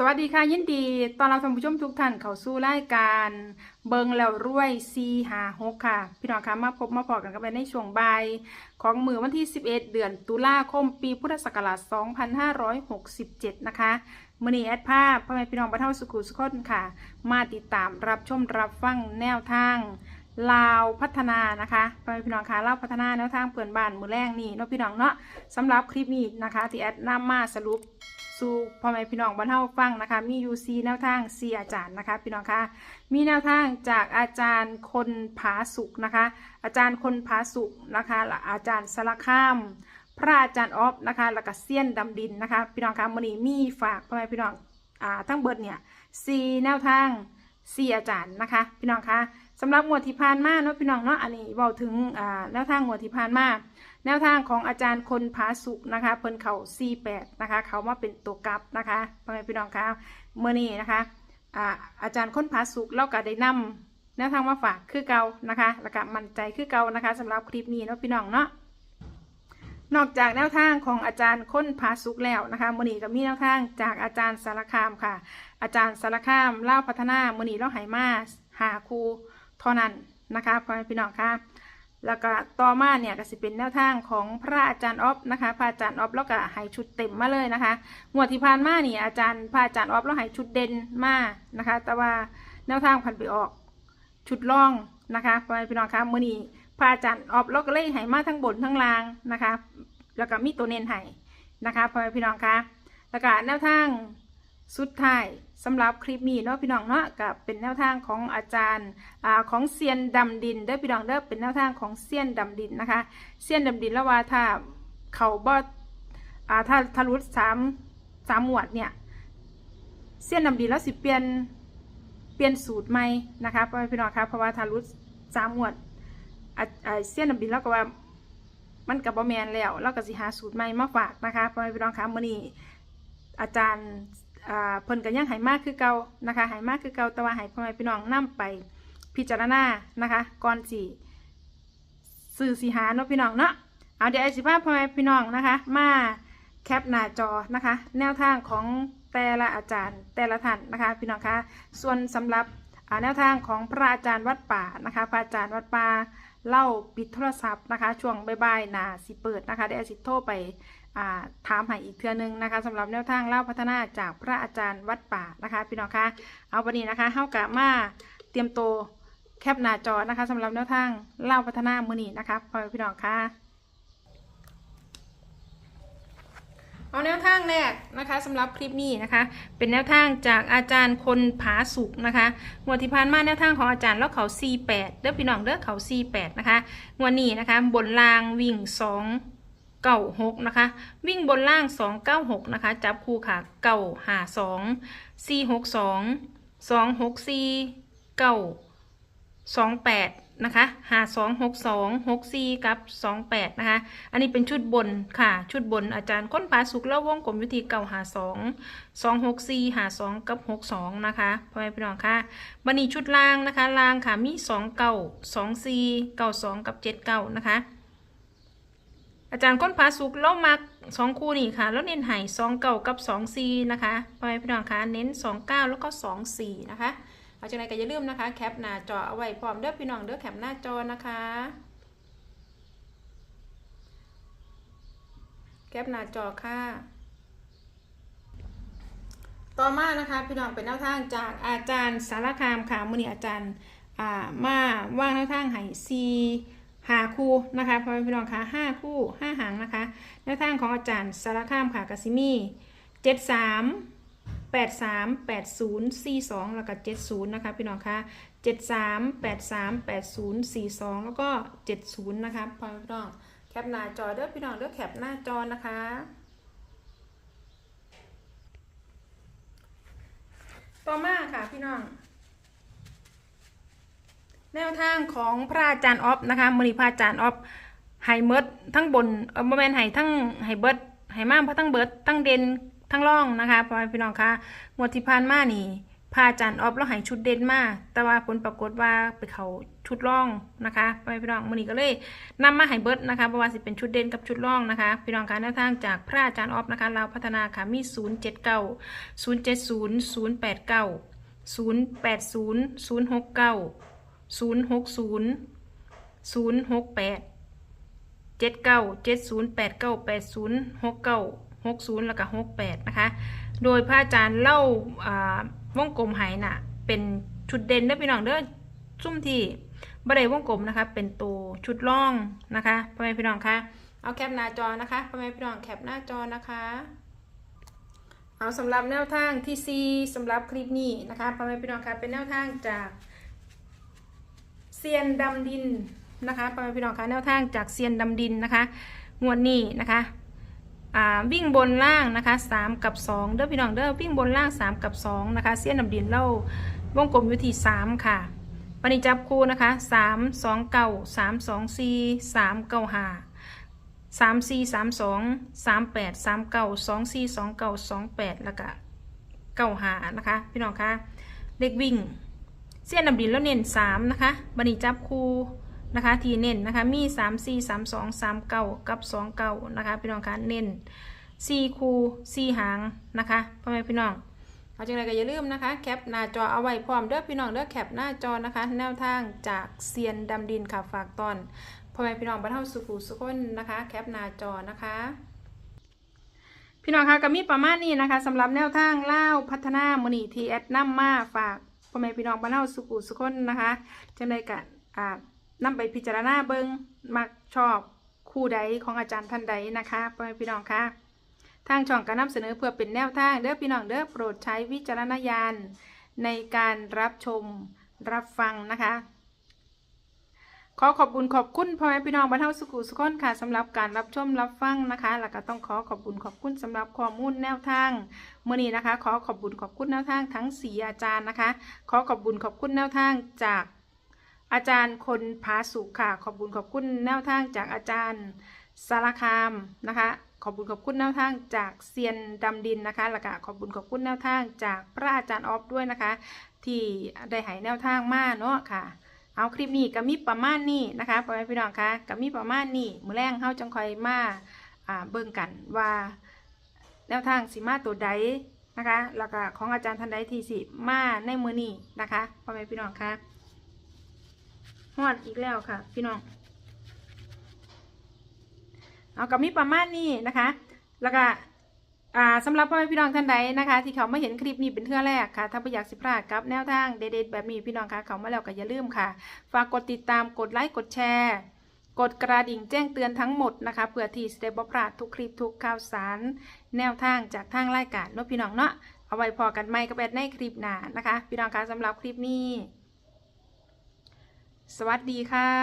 สวัสดีค่ะยินดี ตอนเรับท่านผู้ชมทุกท่านเข้าสู่รายการเบิงแล้วรวยซีหาหกค่ะ พี่น้องคะมาพบมาพอกันกันไปในช่วงบ่ายของมือวันที่ 11 เดือนตุลาคมปีพุทธศักราช 2567 นะคะมือนีแอดภาพพ่อแม่พี่น้องบรรเทาสุขุสุขคนค่ะ มาติดตามรับชมรับฟังแนวทางลาวพัฒนานะคะพ่อแม่พี่น้องคะลาวพัฒนาแนวทางเปิดบ้านมือแรกนี่เนาะพี่น้องเนาะสำหรับคลิปนี้นะคะที่แอดนำมาสรุป สู่พ่อแม่พี่น้องบรรเทาฟังนะคะ มีอยู่ซีแนวทางซีอาจารย์นะคะ พี่น้องคะมีแนวทางจากอาจารย์คนผาสุกนะคะ อาจารย์คนผาสุกนะคะและอาจารย์สารคามพระอาจารย์ออฟนะคะแล้วก็เซียนดำดินนะคะ พี่น้องคะมื้อนี้มีฝากพ่อแม่พี่น้องอ่าทั้งเบิดเนี่ยซีแนวทางซีอาจารย์นะคะ พี่น้องคะ สำหรับงวดที่ผ่านมาเนาะพี่น้องเนาะอันนี้เว้าถึงอ่าแนวทางงวดที่ผ่านมา แนวทางของอาจารย์คนผาสุกนะคะ เพิ่นเขา48นะคะ เขามาเป็นตัวกลับนะคะพ่อแม่พี่น้องคะเมื่อนี้นะคะอ่าอาจารย์คนผาสุกเราก็ได้นำแนวทางมาฝากคือเก่านะคะแล้วก็มั่นใจคือเก่านะคะสำหรับคลิปนี้เนาะพี่น้องเนาะนอกจากแนวทางของอาจารย์ค้นผาสุกแล้วนะคะมื่อนี้ก็มีแนวทางจากอาจารย์สารคามค่ะ อาจารย์สารคามเล่าพัฒนามื่อนี้เราไหมาหาครู เท่านั้นนะคะพ่อแม่พี่น้องค่ะแล้วก็ต่อมาเนี่ยก็สิเป็นแนวทางของพระอาจารย์ออฟนะคะพระอาจารย์ออฟแล้วก็ให้ชุดเต็มมาเลยนะคะงวดที่ผ่านมาเนี่ยอาจารย์พระอาจารย์ออฟแล้วให้ชุดเด่นมานะคะ แต่ว่าแนวทางพันไปออกชุดล่องนะคะพ่อแม่พี่น้องคะมื่อนี้พระอาจารย์ออฟแล้วก็เลยให้มาทั้งบนทั้งล่างนะคะ แล้วก็มีตัวเน้นให้นะคะพ่อแม่พี่น้องคะแล้วก็แนวทาง สุดท้ายสำหรับคลิปนี้เนาะพี่น้องเนาะกับเป็นแนวทางของอาจารย์อ่าของเซียนดำดินเด้อพี่น้องเด้อเป็นแนวทางของเซียนดำดินนะคะเซียนดำดินแล้วว่าถ้าเขาบออ่าถ้าทะลุสามสามหมวดเนี่ยเซียนดำดินแล้วสิเปลี่ยนเปลี่ยนสูตรใหม่นะคะพ่อพี่น้องครับเพราะว่าทะลุสามหมวดอ่าเซียนดำดินแล้วก็ว่ามันกับบอแมนแล้วเราก็สิหาสูตรใหม่มาฝากนะคะพ่อพี่น้องครับมื้อนี้อาจารย์ อ่าเพิ่นก็ยังหายมากคือเก่านะคะหายมากคือเก่าแต่ว่าหายพ่อแม่พี่น้องนํไปพิจารณานะคะก่อนสิสื่อสีหาเนาะพี่น้องเนาะเอาเดี๋ยวไอ้สิภาพพ่อแม่พี่น้องนะคะ มาแคปหน้าจอนะคะ แนวทางของแต่ละอาจารย์แต่ละท่านนะคะพี่น้องคะส่วนสำหรับแนวทางของพระอาจารย์วัดป่านะคะพระอาจารย์วัดป่าเล่าปิดโทรศัพท์นะคะ ช่วงบ่ายๆนาสิเปิดนะคะได้ไอ้สิโทรไป ถามให้อีกเทื่อนึงนะคะสำหรับแนวทางเล่าพัฒนาจากพระอาจารย์วัดป่านะคะพี่น้องคะเอาวันนี้นะคะเฮากะมาเตรียมตัวแคปหน้าจอนะคะสำหรับแนวทางเล่าพัฒนามือนี้นะคะพ่อพี่น้องคะเอาแนวทางแรกนะคะสำหรับคลิปนี้นะคะ เป็นแนวทางจากอาจารย์คนผาสุกนะคะงวดที่ผ่านมาแนวทางของอาจารย์แล้วเขา48เด้อพี่น้องเด้อเขา48นะคะงวดนี้นะคะบนรางวิ่ง2 เก้าหกนะคะ วิ่งบนล่างสองเก้าหกนะคะ จับคู่ค่ะเก้าหาสองสี่หกสองสองหกสี่เก้าสองแปดนะคะหาสองหกสองหกสี่กับสองแปดนะคะ อันนี้เป็นชุดบนค่ะ ชุดบนอาจารย์ค้นผาสุกแล้ววงกลมวิธีเก้าหาสองสองหกสี่หาสองกับหกสองนะคะพ่อแม่พี่น้องค่ะบันนี้ชุดล่างนะคะล่างค่ะมีสองเก้าสองสี่เก้าสองกับเจ็ดเก้านะคะ อาจารย์ก้นผาสุกแล้วมักสองคู่นี่ค่ะ แล้วเน้นไห่สองเก่ากับสองซีนะคะพ่อแม่พี่น้องคะเน้นสองเก้าแล้วก็สองสี่นะคะเอาจากไหนก็อย่าลืมนะคะ แคปหน้าจอเอาไว้พร้อมเด้อพี่น้องเด้อแคปหน้าจอนะคะ แคปหน้าจอค่ะ ต่อมานะคะพี่น้องเป็นแนวทางจากอาจารย์สารคามค่ะมือนี้อาจารย์อ่ามาว่างแนวทางไห่ซี หาคู่นะคะพ่อแม่พี่น้องคะห้าคู่ห้าหางนะคะแนวทางของอาจารย์สารคามค่ะกสิมีเจ็ดสามแปดสามแปดศูนย์สี่สองแล้วก็เจ็ดศูนย์นะคะพี่น้องคะเจ็ดสามแปดสามแปดศูนย์สี่สองแล้วก็เจ็ดศูนย์นะคะพ่อแม่พี่น้องแคปหน้าจอเด้อพี่น้องเด้อแคปหน้าจอนะคะต่อมาค่ะพี่น้อง แนวทางของพระอาจารย์ออฟนะคะมณีพระอาจารย์ออฟไฮเมิร์ดทั้งบนเออโมเมนไฮทั้งไฮเบิร์ดไฮมากเพราะทั้งเบิร์ดทั้งเด่นทั้งร่องนะคะพ่อแม่พี่น้องคะงวดที่ผ่านมานี่พระอาจารย์ออฟแล้วให้ชุดเด่นมาแต่ว่าผลปรากฏว่าไปเขาชุดร่องนะคะไปพี่น้องมือนี้ก็เลยนำมาให้เบิร์ดนะคะเพราะว่าสิเป็นชุดเด่นกับชุดร่องนะคะพี่น้องคะแนวทางจากพระอาจารย์ออฟนะคะเราพัฒนาค่ะมี079 070 089 080 069 060 068เจ็ดเก้าเจ็ดศูนย์แปดเก้าแปดศูนย์หกเก้าหกศูนย์แล้วก็หกแปดนะคะ โดยพระอาจารย์เล่าวงกลมไหน่ะ เป็นชุดเด่นเด้พี่น้องเด้อซุ่มที่บริเววงกลมนะคะ เป็นตัวชุดล่องนะคะพ่อแม่พี่น้องคะเอาแคปหน้าจอนะคะพ่อแม่พี่น้องแคปหน้าจอนะคะเอาสำหรับแนวทางที่ซีสำหรับคลิปนี้นะคะพ่อแม่พี่น้องคะเป็นแนวทางจาก เซียนดำดินนะคะพ่อแม่พี่น้องคะแนวทางจากเซียนดำดินนะคะ งวดนี้นะคะอ่าวิ่งบนล่างนะคะ 3 กับ 2 เด้อพี่น้องเด้อวิ่งบนล่าง 3 กับ 2 นะคะเซียนดำดินเล่าวงกลมอยู่ที่ 3 ค่ะปณิจับคู่นะคะ 3 2 9 3 2 4 3 9 5สามสี่สามสองสามแปดสามเก้าสองซีสองเก้าสองแปดแล้วก็เก้าหานะคะ พี่น้องคะเลขวิ่ง เส้นดำดินแล้วเน้นสามนะคะบันนี้จับคูนะคะทีเน้นนะคะมีสามสี่สามสองสามเก้ากับสองเก้านะคะพี่น้องคะเน้นสี่คูสี่หางนะคะพ่อแม่พี่น้องเอาจังไรก็อย่าลืมนะคะแคปหน้าจอเอาไว้พร้อมเด้อพี่น้องเด้อแคปหน้าจอนะคะแนวทางจากเซียนดำดินค่ะฝากตอนพ่อแม่พี่น้องบรรเทาสุขุสุขคนนะคะ แคปหน้าจอนะคะ พี่น้องคะก็มีประมาณนี้นะคะสำหรับแนวทางเล่าพัฒนามือนีทีแอดน้ำมาฝาก พ่อแม่พี่น้องบรรเทาสุขุสุขคนนะคะจังใดกันอ่านำไปพิจารณาเบิงมักชอบคู่ใดของอาจารย์ท่านใดนะคะพ่อแม่พี่น้องคะทางช่องการนำเสนอเพื่อเป็นแนวทางเด้อพี่น้องเด้อโปรดใช้วิจารณญาณในการรับชมรับฟังนะคะ ขอขอบคุณขอบคุณพ่อแม่พี่น้องบรรเทาสุขุสุขนค่ะสำหรับการรับชมรับฟังนะคะ แล้วก็ต้องขอขอบคุณขอบคุณสำหรับข้อมูลแนวทางเมื่อนี้นะคะ ขอขอบคุณขอบคุณแนวทางทั้งสีอาจารย์นะคะ ขอขอบคุณขอบคุณแนวทางจากอาจารย์คนพาสุขค่ะ ขอบคุณขอบคุณแนวทางจากอาจารย์สารคามนะคะ ขอบคุณขอบคุณแนวทางจากเซียนดำดินนะคะแล้วก็ขอบคุณขอบคุณแนวทางจากพระอาจารย์ออฟด้วยนะคะ ที่ได้ให้แนวทางมาเนาะค่ะ เอาคลิปนี้ก็มีประมาณนี้นะคะพ่อแม่พี่น้องคะก็มีประมาณนี้มือแรงเฮาจังคอยมาอ่าเบิ่งกันว่าแนวทางสิมาตัวใดนะคะแล้วก็ของอาจารย์ท่านใดที่สิมาในมือนี้นะคะพ่อแม่พี่น้องคะฮอดอีกแล้วค่ะ พี่น้องเอาก็มีประมาณนี้นะคะ แล้วก็ อ่าสำหรับพ่อแม่พี่น้องท่านใดนะคะ ที่เขามาเห็นคลิปนี้เป็นเทื่อแรกค่ะ ถ้าไม่อยากสิพลาดกับแนวทางเด็ดๆแบบนี้พี่น้องคะเขามาแล้วก็อย่าลืมค่ะ ฝากกดติดตามกดไลค์กดแชร์ กดกระดิ่งแจ้งเตือนทั้งหมดนะคะเพื่อที่จะได้บ่พลาดทุกคลิปทุกข่าวสาร แนวทางจากทางรายการเนาะพี่น้องเนาะเอาไว้พอกันไหมกับแอดในคลิปหน้านะคะ พี่น้องคะสำหรับคลิปนี้ สวัสดีค่ะ